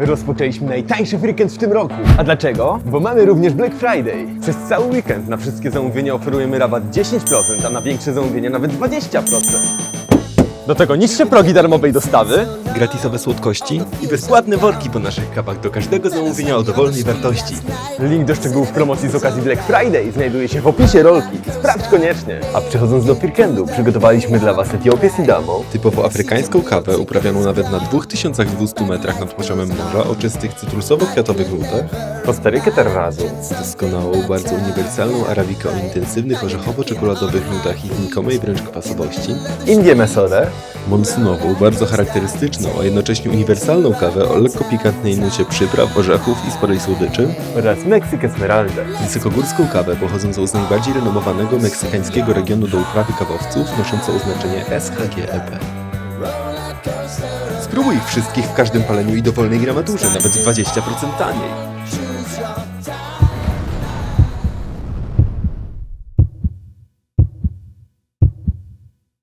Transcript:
Rozpoczęliśmy najtańszy weekend w tym roku. A dlaczego? Bo mamy również Black Friday. Przez cały weekend na wszystkie zamówienia oferujemy rabat 10%, a na większe zamówienia nawet 20%. Do tego niższe progi darmowej dostawy gratisowe słodkości i bezpłatne worki po naszych kawach do każdego zamówienia o dowolnej wartości. Link do szczegółów promocji z okazji Black Friday znajduje się w opisie rolki. Sprawdź koniecznie. A przechodząc do weekendu, przygotowaliśmy dla Was Etiopię Sidamo, Typowo afrykańską kawę uprawianą nawet na 2200 metrach nad poziomem morza o czystych cytrusowo-kwiatowych nutach, Kostarykę Terrazu, doskonałą, bardzo uniwersalną arabikę o intensywnych orzechowo-czekoladowych nutach i znikomej wręcz kwasowości, Indię Mesodę, monsunową, bardzo charakterystyczną, a jednocześnie uniwersalną kawę o lekko pikantnej nucie przypraw, orzechów i sporej słodyczy, oraz Meksyk Esmeralda. wysokogórską kawę pochodzącą z najbardziej renomowanego meksykańskiego regionu do uprawy kawowców, noszącą oznaczenie SHGEP. Spróbuj ich wszystkich w każdym paleniu i dowolnej gramaturze, nawet 20% taniej.